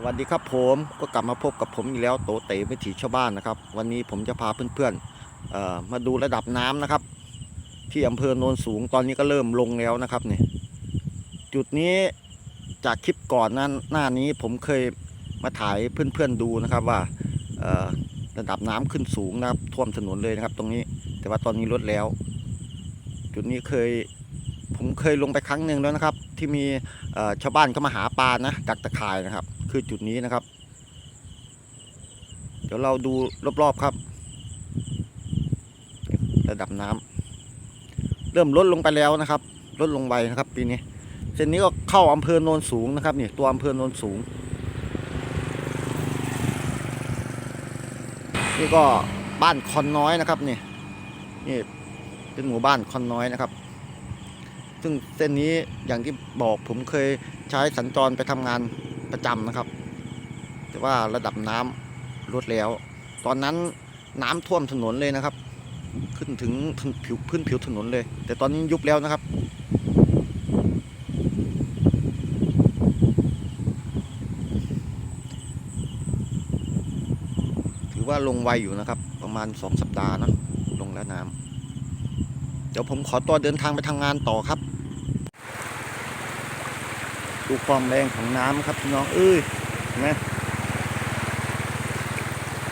สวัสดีครับผมก็กลับมาพบกับผมอีกแล้วโตเต๋วิถีชาวบ้านนะครับ วันนี้ผมจะพาเพื่อนๆมาดูระดับน้ำนะครับ ที่อำเภอโนนสูงตอนนี้ก็เริ่มลงแล้วนะครับเนี่ยจุดนี้จากคลิปก่อนนั้นหน้านี้ผมเคยมาถ่ายเพื่อนๆดูนะครับว่าระดับน้ำขึ้นสูงนะครับท่วมถนนเลยนะครับ ตรงนี้แต่ว่าตอนนี้ลดแล้ว จุดนี้เคยผมเคยลงไปครั้งหนึ่งแล้วนะครับ ที่มีชาวบ้านเขามาหาปลานะดักตะข่ายนะครับ คือจุดนี้นะครับ เดี๋ยวเราดูรอบๆครับ ระดับน้ำเริ่มลดลงไปแล้วนะครับ ลดลงไวนะครับ ปีนี้เส้นนี้ก็เข้าอำเภอโนนสูงนะครับนี่ตัวอำเภอโนนสูง นี่ก็บ้านคอนน้อยนะครับนี่นี่เป็นหมู่บ้านคอนน้อยนะครับ ซึ่งเส้นนี้อย่างที่บอกผมเคยใช้สัญจรไปทำงาน ประจำนะครับ แต่ว่าระดับน้ำลดแล้ว ตอนนั้นน้ำท่วมถนนเลยนะครับ ขึ้นถึงผิวพื้นผิวถนนเลย แต่ตอนนี้ยุบแล้วนะครับถือว่าลงไวอยู่นะครับ ประมาณสองสัปดาห์นะลงแล้วน้ำเดี๋ยวผมขอตัวเดินทางไปทำงานต่อครับ ดูความแรงของน้ำครับพี่น้องเอ้ยเห็นไหม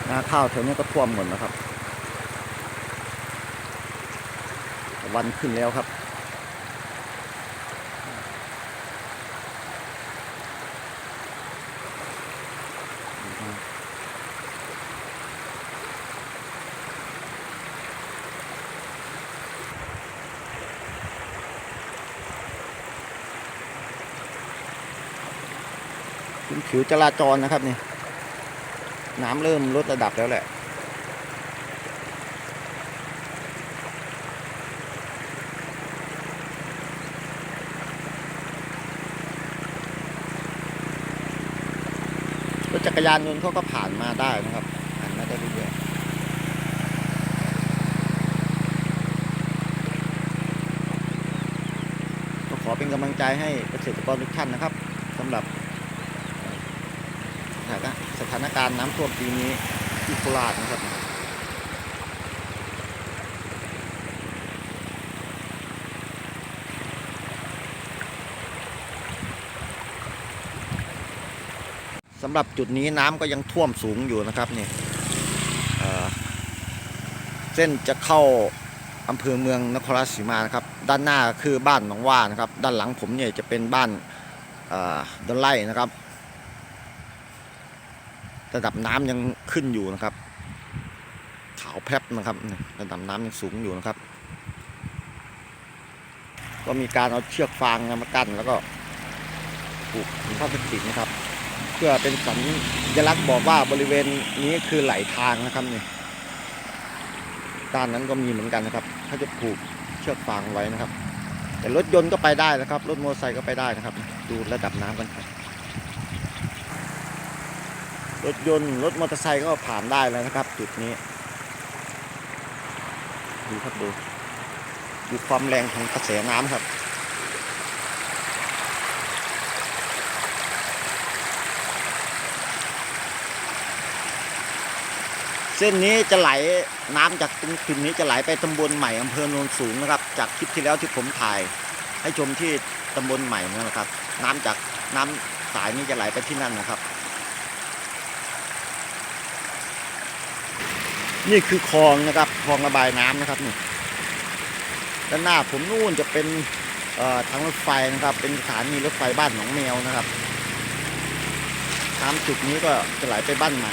นาข้าวแถวนี้ก็ท่วมหมดนะครับ วันขึ้นแล้วครับ เป็นผิวจราจรนะครับนี่น้ำเริ่มลดระดับแล้วแหละรถจักรยานยนต์เขาก็ผ่านมาได้นะครับผ่านมาได้เรื่อยๆก็ขอเป็นกำลังใจให้เกษตรกรทุกท่านนะครับสำหรับ สถานสถานการณ์น้ำท่วมปีนี้ที่โคราชนะครับสำหรับจุดนี้น้ำก็ยังท่วมสูงอยู่นะครับนี่เเส้นจะเข้าอำเภอเมืองนครราชสีมานะครับ ด้านหน้าคือบ้านหนองว่านะครับ ด้านหลังผมเนี่ยจะเป็นบ้านดอนไล่นะครับ ระดับน้ำยังขึ้นอยู่นะครับ ขาวแพรบนะครับระดับน้ำยังสูงอยู่นะครับ ก็มีการเอาเชือกฟางมากั้นแล้วก็ผูกถุงพลาสติกนะครับ เพื่อเป็นสัญลักษณ์บอกว่าบริเวณนี้คือไหลทางนะครับนี่ด้านนั้นก็มีเหมือนกันนะครับเขาจะผูกเชือกฟางไว้นะครับ แต่รถยนต์ก็ไปได้นะครับ รถมอเตอร์ไซค์ก็ไปได้นะครับ ดูระดับน้ำกันครับ รถยนต์รถมอเตอร์ไซค์ก็ผ่านได้แล้วนะครับ จุดนี้ ดูครับดูดูความแรงของกระแสน้ำครับเส้นนี้จะไหลน้ำจากตรงจุดนี้จะไหลไปตำบลใหม่อำเภอโนนสูงนะครับ จากคลิปที่แล้วที่ผมถ่าย ให้ชมที่ตำบลใหม่นั่นนะครับ น้ำจากน้ำสายนี้จะไหลไปที่นั่นนะครับ นี่คือคลองนะครับคลองระบายน้ำนะครับนี่ด้านหน้าผมนู่นจะเป็นทางรถไฟนะครับ เป็นสถานีรถไฟบ้านหนองแมวนะครับน้ำจุดนี้ก็จะไหลไปบ้านใหม่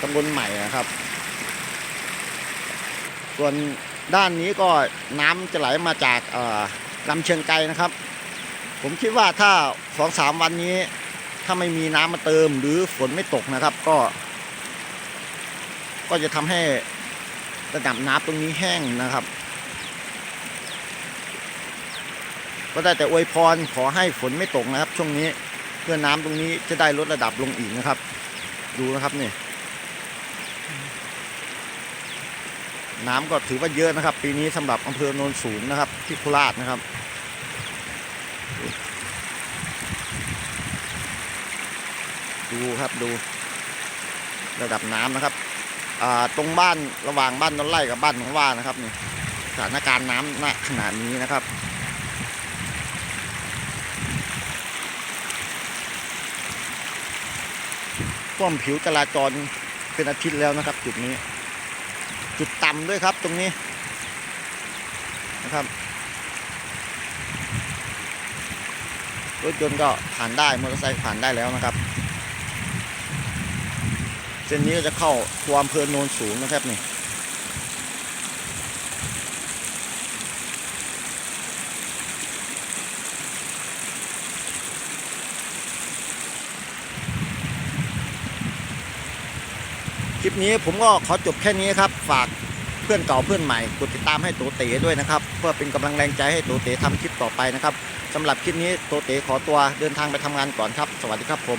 ตำบลใหม่นะครับ ส่วนด้านนี้ก็น้ำจะไหลมาจากลำเชียงไกรนะครับ ผมคิดว่าถ้าสองสามวันนี้ ถ้าไม่มีน้ำมาเติมหรือฝนไม่ตกนะครับ ก็ ก็จะทำให้ระดับน้ำตรงนี้แห้งนะครับ ก็ได้แต่อวยพรขอให้ฝนไม่ตกนะครับ ช่วงนี้เพื่อน้ำตรงนี้จะได้ลดระดับลงอีกนะครับ ดูนะครับนี่น้ำก็ถือว่าเยอะนะครับ ปีนี้สำหรับอำเภอโนนสูงนะครับ ที่โคราชนะครับดูครับดูระดับน้ำนะครับ ตรงบ้านระหว่างบ้านต้นไร่กับบ้านของว่านะครับนี่สถานการณ์น้ำณขณะนี้นะครับท่วมผิวจราจรเป็นอาทิตย์แล้วนะครับ จุดนี้ จุดต่ำด้วยครับตรงนี้นะครับรถยนต์ก็ผ่านได้มอเตอร์ไซค์ผ่านได้แล้วนะครับ เส้นนี้ก็จะเข้าตัวอำเภอโนนสูงนะครับนี่คลิปนี้ผมก็ขอจบแค่นี้ครับ ฝากเพื่อนเก่าเพื่อนใหม่กดติดตามให้โตเต๋ด้วยนะครับ เพื่อเป็นกำลังแรงใจให้โตเต๋ทำคลิปต่อไปนะครับสำหรับคลิปนี้โตเต๋ขอตัวเดินทางไปทำงานก่อนครับ สวัสดีครับผม